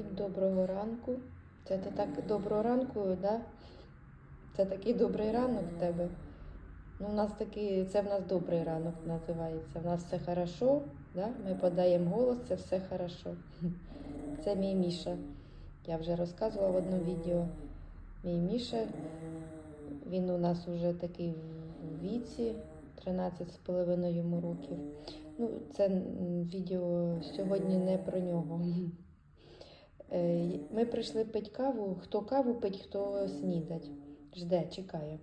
Всім доброго ранку. Це ти так доброго ранку, да? Це такий добрий ранок в тебе. Ну, у нас такий, це в нас добрий ранок називається. У нас все хорошо, да? ми подаємо голос, це все хорошо. Це мій Міша. Я вже розказувала в одному відео. Мій Міша, він у нас вже такий в віці, 13 з половиною йому років. Ну, це відео сьогодні не про нього. Е, Ми прийшли пити каву. Хто каву пить, хто снідать. Жде, чекає.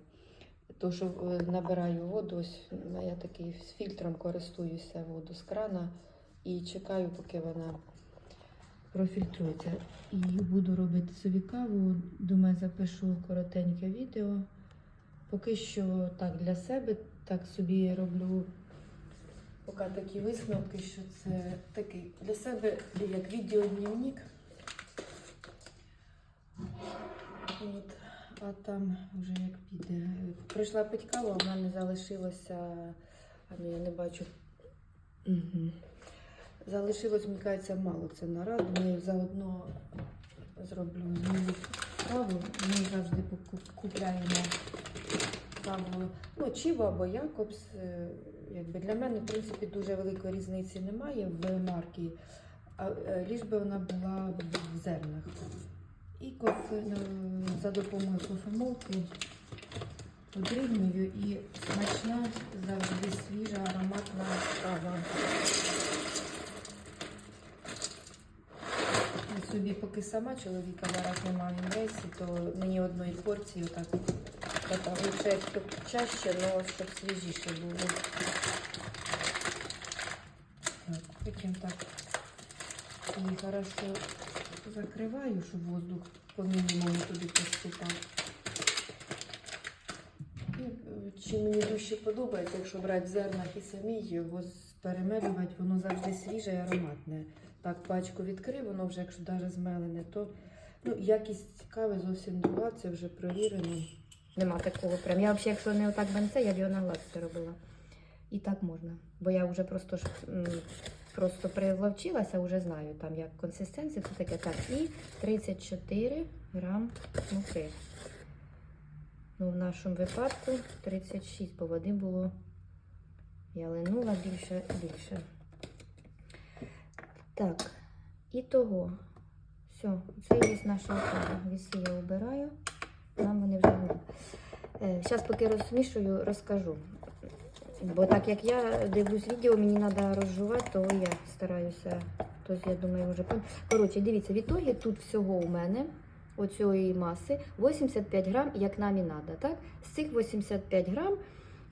То, що е, набираю воду, ось я такий з фільтром користуюся воду з крана і чекаю, поки вона профільтрується. І буду робити собі каву. Думаю, запишу коротеньке відео. Поки що так для себе, так собі роблю поки такі висновки, що це такий для себе як відеодневник. От, а там вже як піде. Прийшла пить каву, в мене залишилося, а ну я не бачу. Угу. Залишилось, мені кажеться, мало це нараду. Ми заодно зроблю зміну каву. Ми завжди купляємо каву, ну, Чіво або Якобс. Е, Якби для мене, в принципі, дуже великої різниці немає в марки, а е, ліж би вона була в зернах. І за допомогою кофемолки подрібнюю і смачна, завжди свіжа, ароматна кава. Собі поки сама чоловіка зараз немає в рейсі, то мені одної порції отак лише чаще, але щоб свіжіше було. Так, потім так її хорошо закриваю, щоб воздух по мінімуму туди поступав. Е, Чи мені дужче подобається, якщо брати в зернах і самі його перемелювати, воно завжди свіже і ароматне. Так, пачку відкрив, воно вже, якщо навіть змелене, то ну, якість кави зовсім друга, це вже провірено. Нема такого прям. Я взагалі, якщо не отак бенце, я б його на глаз це робила. І так можна. Бо я вже просто ж просто приловчилася, вже знаю там як консистенція, це таке. Так, і 34 грам муки. Ну, в нашому випадку 36, бо води було. Я линула більше, більше. Так, і того. Все, це є наша кава. Вісі я обираю. Нам вони вже не. Зараз, поки розмішую, розкажу. Бо так як я дивлюсь відео, мені треба розжувати, то я стараюся. Тобто, я думаю, вже Коротше, дивіться, в ітогі тут всього у мене оцієї маси 85 грам, як нам і треба. Так? З цих 85 грам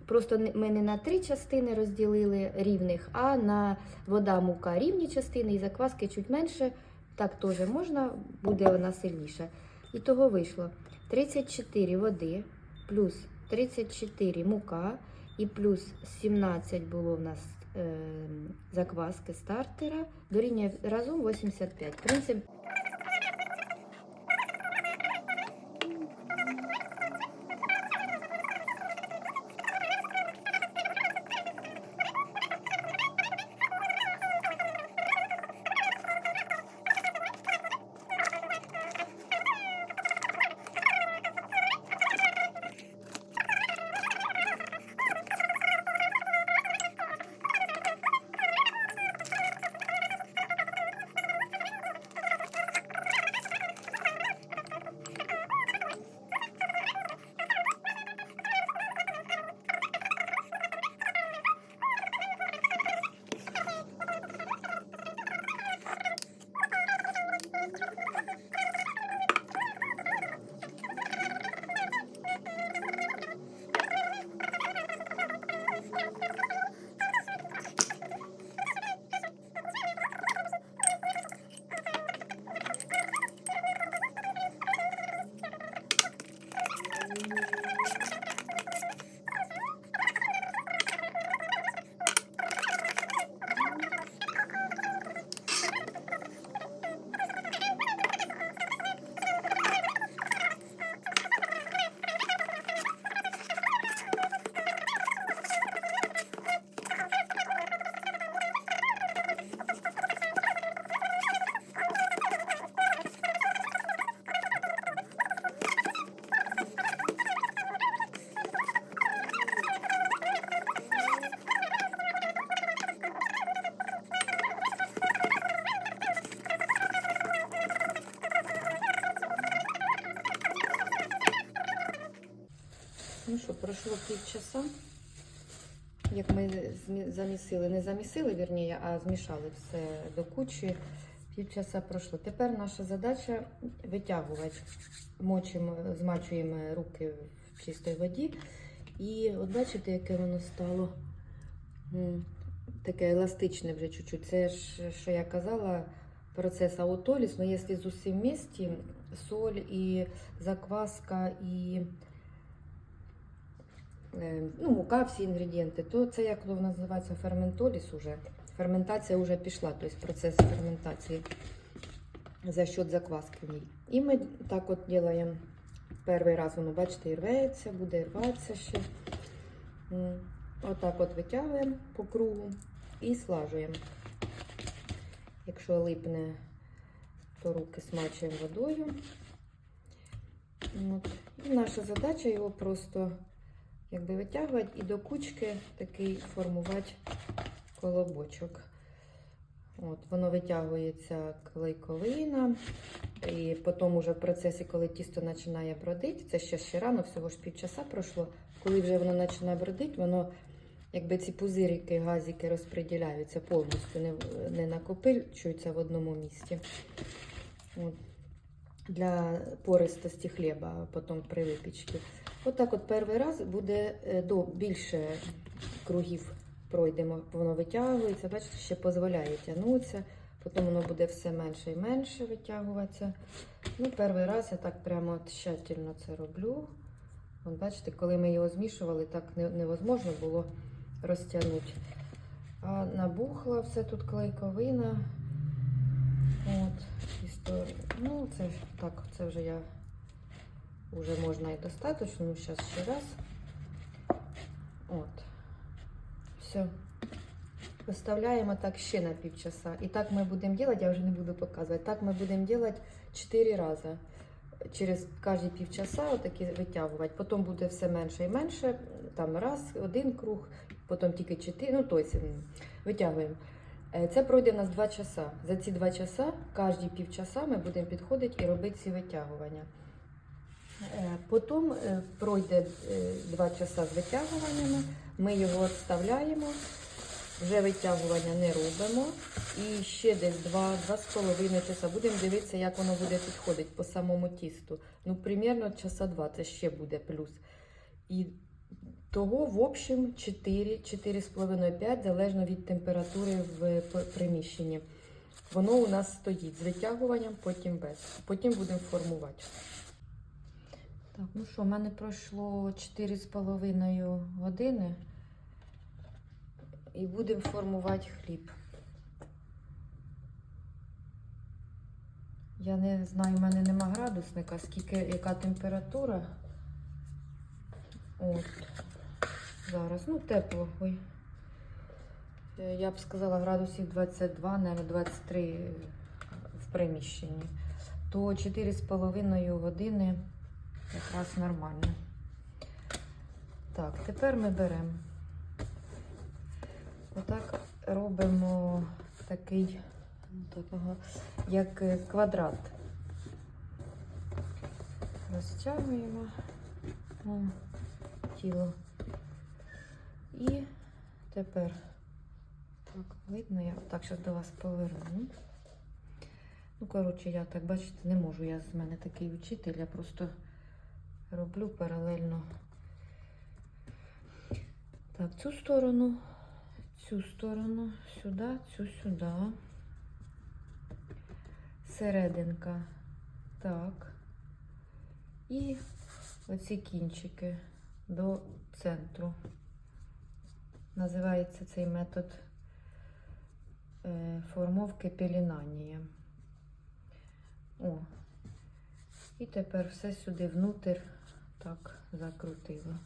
просто ми не на три частини розділили рівних, а на вода, мука рівні частини і закваски чуть менше. Так теж можна, буде вона сильніша. І того вийшло 34 води, плюс 34 мука, і плюс 17 було в нас е, закваски стартера, дорівнює разом 85. Принцип Ну що, пройшло півчаса. Як ми замісили, не замісили, вірніше, а змішали все до кучі. Півчаса пройшло. Тепер наша задача витягувати. Мочимо, змачуємо руки в чистій воді. І от бачите, яке воно стало таке еластичне вже чуть-чуть. Це ж, що я казала, процес аутоліс. Ну, якщо з усім вместе, соль і закваска, і ну, мука, всі інгредієнти, то це як воно називається ферментоліс уже. Ферментація вже пішла, тобто процес ферментації за счет закваски в ній. І ми так от робимо перший раз, воно, бачите, рветься, буде рватися ще. Отак от витягуємо по кругу і слажуємо. Якщо липне, то руки смачуємо водою. От. І наша задача його просто якби витягувати і до кучки такий формувати колобочок. От, воно витягується клейковина. І потім уже в процесі, коли тісто починає бродити, це ще ще рано, всього ж півчаса пройшло. Коли вже воно починає бродити, воно якби ці пузирики, газики розподіляються повністю, не, не накопичуються в одному місці. От. Для пористості хліба, потім при випічці. Отак от перший раз буде е, до більше кругів пройдемо, воно витягується, бачите, ще дозволяє тягнутися, потім воно буде все менше і менше витягуватися. Ну, перший раз я так прямо тщательно це роблю. От бачите, коли ми його змішували, так невозможно було розтягнути. А набухла все тут клейковина. От, тісто. Ну, це так, це вже я вже можна і достатньо. Ну, зараз ще раз. От. Все. Виставляємо так ще на півчаса. І так ми будемо робити, я вже не буду показувати. Так ми будемо робити 4 рази. Через кожні півчаса отакі витягувати. Потім буде все менше і менше. Там раз, один круг, потім тільки 4. Ну, тобто витягуємо. Е, Це пройде у нас 2 часа. За ці 2 часа, кожні півчаса ми будемо підходити і робити ці витягування. Е, Потім е, пройде 2 часа з витягуваннями, ми його відставляємо, вже витягування не робимо. І ще десь 2-2,5 часа будемо дивитися, як воно буде підходити по самому тісту. Ну, примерно часа 2 це ще буде плюс. І того, в общем, 4, 4,5-5, залежно від температури в приміщенні. Воно у нас стоїть з витягуванням, потім без. Потім будемо формувати. Так, ну що, в мене пройшло 4,5 години. І будемо формувати хліб. Я не знаю, в мене нема градусника, скільки, яка температура. От. Зараз, ну тепло. Ой. Е, Я б сказала градусів 22, навіть 23 в приміщенні. То 4,5 години якраз нормально. Так, тепер ми беремо. Отак робимо такий, такого, як е, квадрат. Розтягуємо тіло. І тепер, видно, я так зараз до вас поверну. Ну, коротше, я так, бачите, не можу. Я з мене такий учитель, я просто роблю паралельно. Так, цю сторону, цю сторону, сюди, цю сюди. Серединка. Так. І оці кінчики до центру. Називається цей метод формовки пелінанія. О. І тепер все сюди внутрь так закрутила.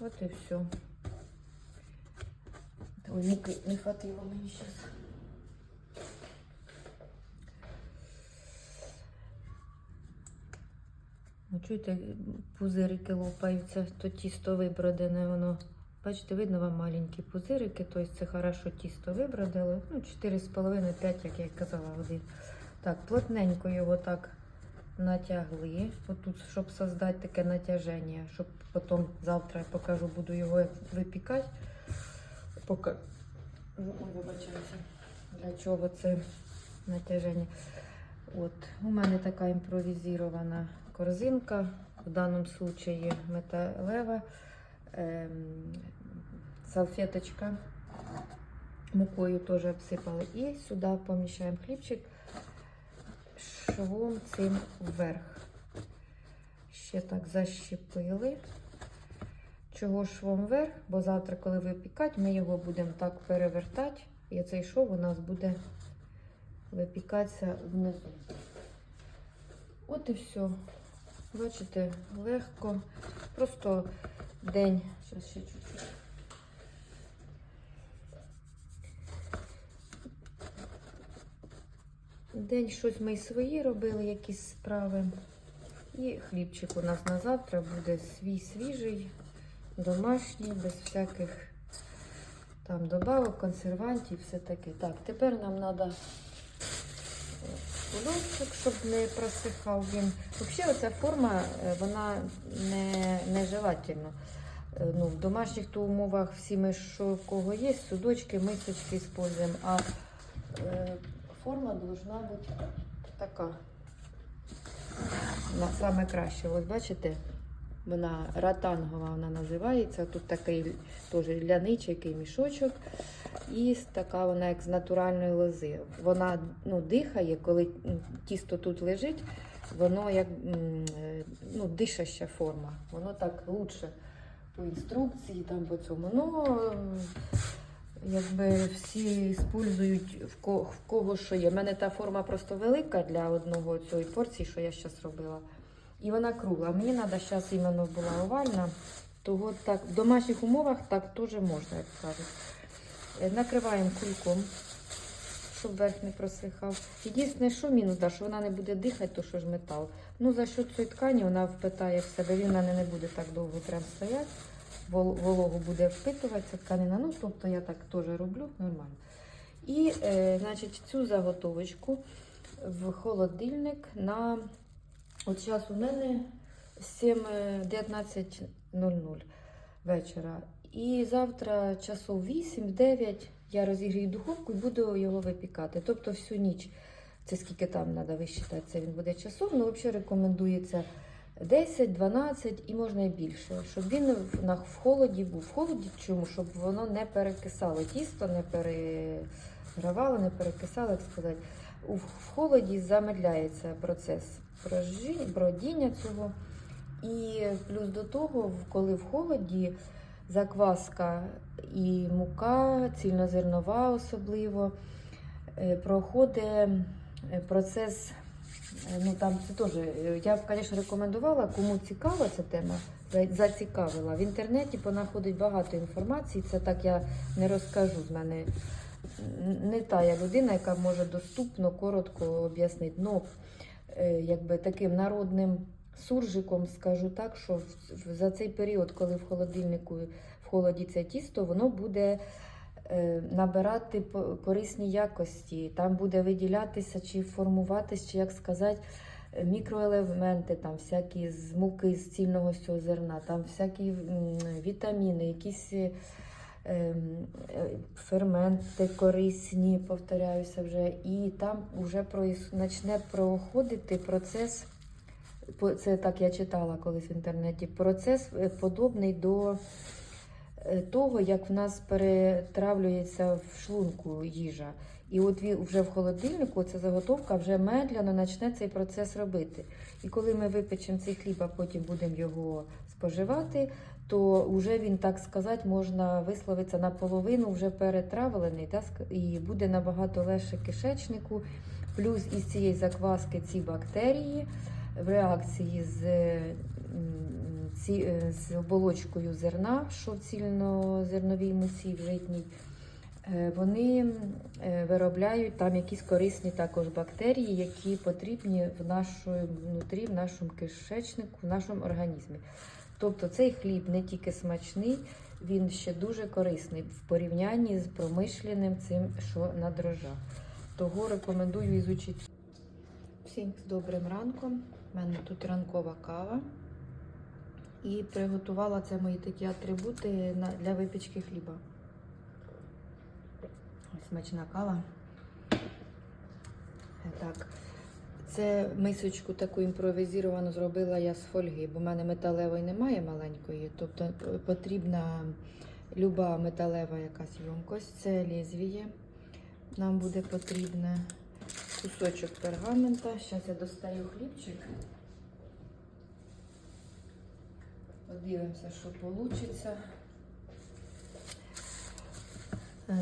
От і все. Ой, не хватило мені зараз. Ну, чуєте, пузирики лопаються, то тісто вибродене, воно. Бачите, видно вам маленькі пузирики, тобто це хорошо тісто вибродило. Ну, 4,5-5, як я казала, один. Так, плотненько його так натягли. Отут, щоб создати таке натяження, щоб потім завтра я покажу, буду його випікати. Пока... Вибачаюся. Для чого це натяження? От, у мене така імпровізована корзинка, в даному случаї металева, ем, салфеточка. Мукою теж обсипали. І сюди поміщаємо хлібчик швом цим вверх. Ще так защепили. Чого швом вверх? Бо завтра, коли випікати, ми його будемо так перевертати. І цей шов у нас буде випікатися внизу. От і все. Бачите, легко. Просто день. Зараз ще чуть-чуть. День щось ми свої робили, якісь справи. І хлібчик у нас на завтра буде свій свіжий, домашній, без всяких там добавок, консервантів, все таке. Так, тепер нам треба кульочок, щоб не просихав він. Взагалі, оця форма, е, вона не, не желательна. Е, Ну, в домашніх то умовах всі ми, що в кого є, судочки, мисочки використовуємо, а е, форма должна бути така. На саме краще. Ось бачите, вона ратангова вона називається. Тут такий теж ляничий мішочок. І така вона як з натуральної лози. Вона ну, дихає, коли тісто тут лежить, воно як е, ну, дишаща форма. Воно так лучше по інструкції, там по цьому. Ну, якби всі использують в кого, в кого що є. У мене та форма просто велика для одного цієї порції, що я зараз робила. І вона кругла. Мені треба зараз іменно була овальна. Того так, в домашніх умовах так теж можна, як кажуть. Е, Накриваємо кульком, щоб верх не просихав. Єдине, що мінус, да, що вона не буде дихати, то що ж метал. Ну, за що цієї ткані вона впитає в себе, він в мене не буде так довго прям стояти. Вол- Вологу буде впитуватися тканина. Ну, тобто я так теж роблю нормально. І, е, значить, цю заготовочку в холодильник на. От зараз у мене 7, е, 19.00 вечора. І завтра часов 8-9 я розігрію духовку і буду його випікати. Тобто всю ніч, це скільки там треба висчитати, це він буде часов. Ну, взагалі рекомендується 10-12 і можна і більше, щоб він в, холоді був. В холоді чому? Щоб воно не перекисало тісто, не перегравало, не перекисало, як сказати. У, в холоді замедляється процес бродіння цього. І плюс до того, коли в холоді закваска і мука, цільнозернова особливо, е, проходить е, процес. е, Ну там це теж я б, звісно, рекомендувала, кому цікава ця тема, зацікавила. В інтернеті понаходить багато інформації. Це так я не розкажу з мене. Не та я людина, яка може доступно, коротко об'яснити. Е, якби таким народним суржиком скажу так, що за цей період, коли в холодильнику в холоді це тісто, воно буде е, набирати корисні якості. Там буде виділятися чи формуватися, чи як сказати, е, мікроелементи, там всякі з муки, з цільного з цього зерна, там всякі вітаміни, якісь. Ем, е, Ферменти корисні, повторяюся вже, і там вже почне проходити процес, це так я читала колись в інтернеті, процес е, подобний до е, того, як в нас перетравлюється в шлунку їжа. І от вже в холодильнику ця заготовка вже медляно почне цей процес робити. І коли ми випечемо цей хліб, а потім будемо його споживати, то вже він, так сказати, можна висловитися наполовину вже перетравлений, да, і буде набагато легше кишечнику. Плюс із цієї закваски ці бактерії в реакції з, ці, е, з оболочкою зерна, що в цільнозерновій мусі в житній, е, вони е, виробляють там якісь корисні також бактерії, які потрібні в нашому внутрі, в нашому кишечнику, в нашому організмі. Тобто цей хліб не тільки смачний, він ще дуже корисний в порівнянні з промишленим цим, що на дрожжах. Того рекомендую ізучити. Всім з добрим ранком. У мене тут ранкова кава. І приготувала це мої такі атрибути для випічки хліба. Смачна кава. Е, Так. Це мисочку таку імпровізовану зробила я з фольги, бо в мене металевої немає маленької. Тобто е, потрібна люба металева якась ємкость. Це лезвіє. Нам буде потрібне кусочок пергамента. Зараз я достаю хлібчик. Подивимося, що вийде.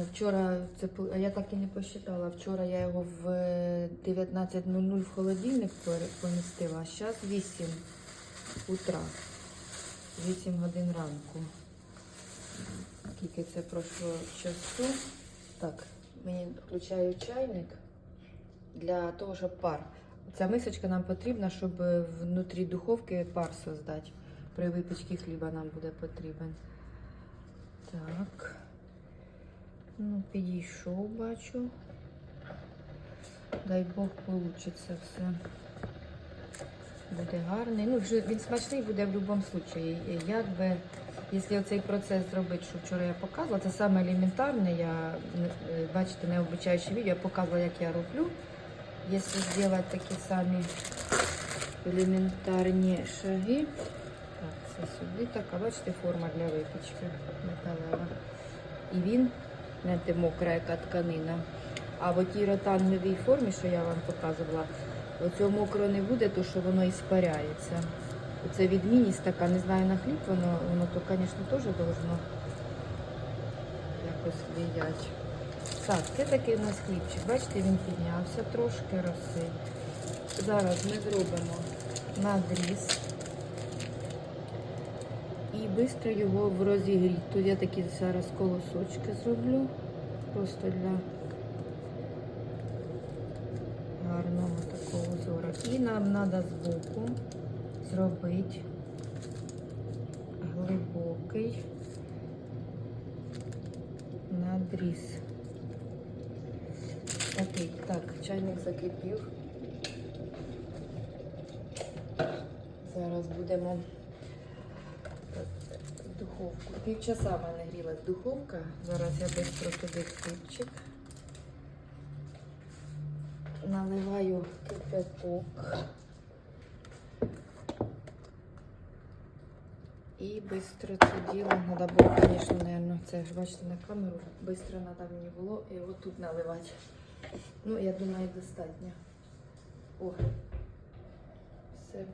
Е, Вчора, це я так і не посчитала. Вчора я його в е, 19.00 в холодильник помістила, а зараз 8 утра, 8 годин ранку. Скільки це пройшло часу. Так, мені включаю чайник для того, щоб пар. Ця мисочка нам потрібна, щоб е, внутрі духовки пар создати. При випічці хліба нам буде потрібен. Так. Ну, підійшов, бачу. Дай Бог получиться все. Буде гарний. Ну, вже він смачний буде в будь-якому випадку. Як би, якщо цей процес зробити, що вчора я показувала, це саме елементарне. Я, е, бачите, не обучаючи відео, я показувала, як я роблю. Якщо зробити такі самі елементарні шаги. Так, це сюди така, бачите, форма для випічки металева. І він знаєте, мокра яка тканина. А в тій ротанговій формі, що я вам показувала, оцього мокрого не буде, то що воно іспаряється. Це відмінність така, не знаю на хліб, воно, воно то, звісно, теж должно якось влиять. Так, це такий у нас хлібчик. Бачите, він піднявся трошки роси. Зараз ми зробимо надріз швидко його в розігріть. Тут я такі зараз колосочки зроблю. Просто для гарного такого узору. І нам треба збоку зробити глибокий надріз. Такий, так, чайник закипів. Зараз будемо духовку. Півчаса в мене грілась духовка. Зараз я швидко туди хлібчик. Наливаю кипяток. І швидко це діло. Надо було, звісно, наверное, це ж бачите на камеру. Швидко треба мені було його тут наливати. Ну, я думаю, достатньо. О. Все,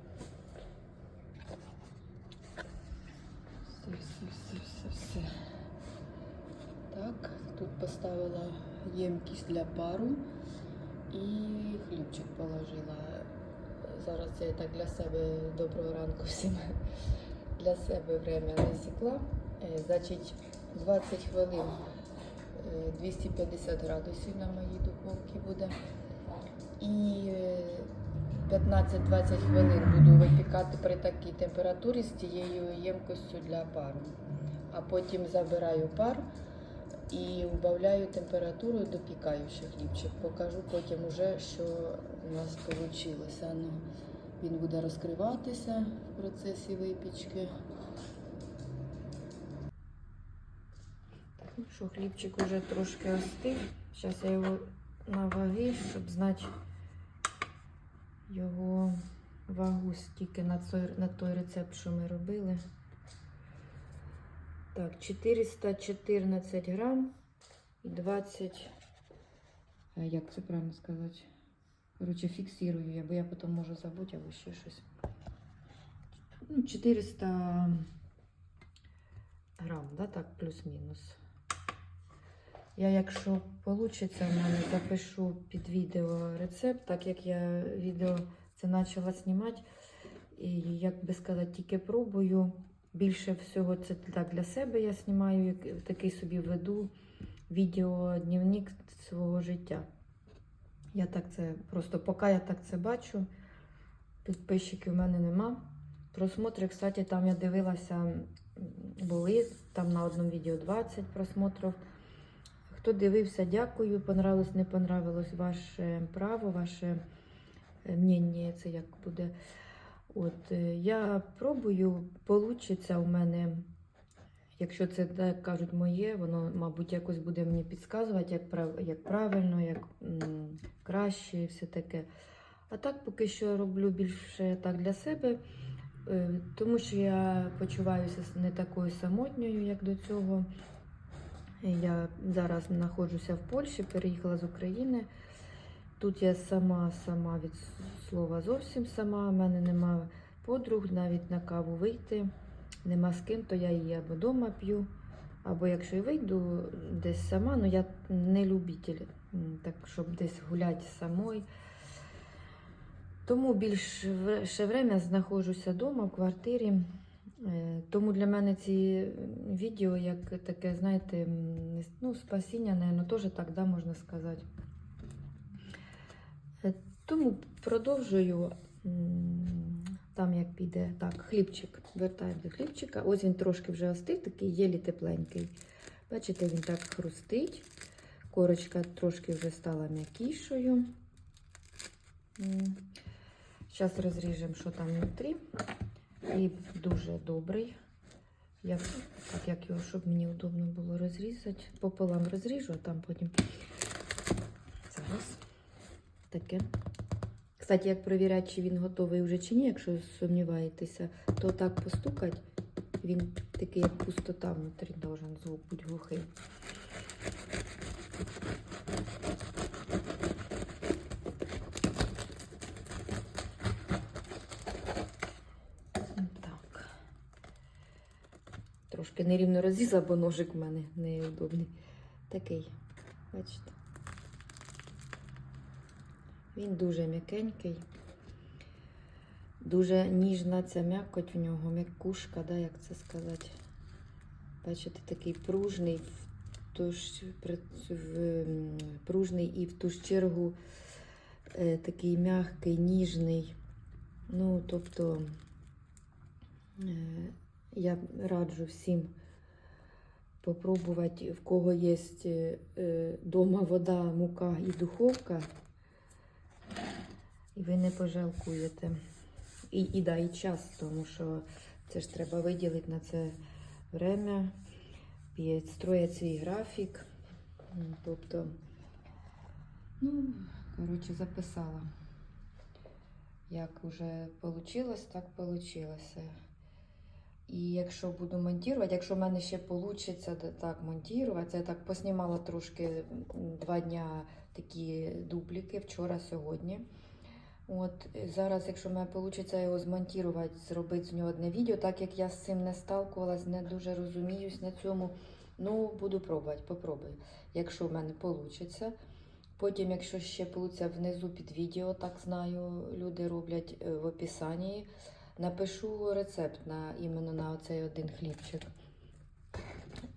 все, все, все, все. Так, тут поставила ємкість для пару і хлібчик положила. Зараз я так для себе доброго ранку всім для себе время засікла. Е, Значить, 20 хвилин е, 250 градусів на моїй духовці буде. І е, 15-20 хвилин буду випікати при такій температурі з тією ємкостю для пару. А потім забираю пар і убавляю температуру і допікаю ще хлібчик. Покажу потім уже, що у нас вийшло. Ну, він буде розкриватися в процесі випічки. Ну що, хлібчик уже трошки остив. Зараз я його на ваги, щоб знати його вагу стільки на той рецепт, що ми робили. Так, 414 грам і 20. Як це правильно сказати? Коротше, фіксую я, бо я потім можу забути або ще щось. Ну, 400 грам, да, так, плюс-мінус. Я, якщо вийде, в мене запишу під відео рецепт, так як я відео це почала знімати. І, як би сказати, тільки пробую. Більше всього це так для себе я знімаю, такий собі веду відео дневник свого життя. Я так це просто, поки я так це бачу, підписчиків в мене нема. Просмотри, кстати, там я дивилася, були там на одному відео 20 просмотрів. Хто дивився, дякую. Понравилось, не понравилось ваше право, ваше е, мнення, це як буде. От е, я пробую, получиться у мене, якщо це так кажуть моє, воно, мабуть, якось буде мені підказувати, як, прав- як правильно, як м, краще і все таке. А так поки що роблю більше так для себе, е, тому що я почуваюся не такою самотньою, як до цього. Я зараз знаходжуся в Польщі, переїхала з України. Тут я сама, сама від слова зовсім сама. У мене нема подруг, навіть на каву вийти. Нема з ким, то я її або вдома п'ю, або якщо і вийду десь сама, ну я не любитель, так щоб десь гуляти самой. Тому більше время знаходжуся вдома в квартирі. Е, Тому для мене ці відео як таке, знаєте, ну, спасіння, напевно, теж так да, можна сказати. Тому продовжую там, як піде. Так, хлібчик. Вертаємо до хлібчика. Ось він трошки вже остив, такий єлі тепленький. Бачите, він так хрустить. Корочка трошки вже стала м'якішою. Зараз розріжемо, що там внутрі. Хліб дуже добрий. Я, так як його, щоб мені удобно було розрізати. Пополам розріжу, а там потім. Зараз таке. Кстати, як перевіряти, чи він готовий вже чи ні, якщо сумніваєтеся, то так постукать. Він такий, як пустота внутрі должен звук бути глухий. Так. Трошки нерівно розрізала, бо ножик в мене неудобний. Такий, бачите. Він дуже м'якенький. Дуже ніжна ця м'якоть в нього, м'якушка, да, як це сказати. Бачите, такий пружний, в ту ж, в, пружний і в ту ж чергу е, такий м'який, ніжний. Ну, тобто е, я раджу всім попробувати, в кого є вдома вода, мука і духовка. І ви не пожалкуєте. І, і да, і час, тому що це ж треба виділити на це время, підстроїти свій графік. Тобто, ну, коротше, записала. Як вже вийшло, так вийшло. І якщо буду монтувати, якщо в мене ще вийде так монтувати, я так поснімала трошки два дня такі дубліки вчора, сьогодні. От е, зараз, якщо в мене вийде його змонтувати, зробити з нього одне відео, так як я з цим не сталкувалась, не дуже розуміюсь на цьому. Ну, буду пробувати, попробую. Якщо в мене вийде. Потім, якщо ще вийде внизу під відео, так знаю, люди роблять е, в описанні. Напишу рецепт на іменно на оцей один хлібчик,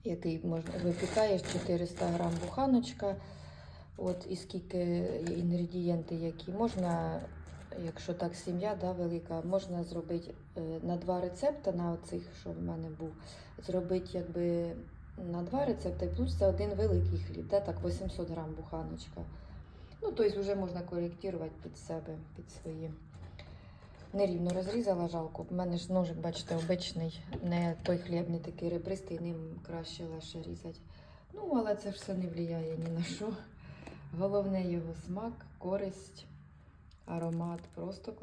який можна випікаєш 400 грам буханочка. От і скільки інгредієнти, які можна, якщо так сім'я да, велика, можна зробити е, на два рецепти, на оцих, що в мене був, зробити якби на два рецепти, плюс це один великий хліб, да, так 800 грам буханочка. Ну, тобто вже можна коректувати під себе, під свої. Нерівно розрізала жалко. У мене ж ножик, бачите, обичний, не той хліб, не такий ребристий, ним краще легше різати. Ну, але це все не впливає ні на що. Головне його смак, користь, аромат. Просто клас.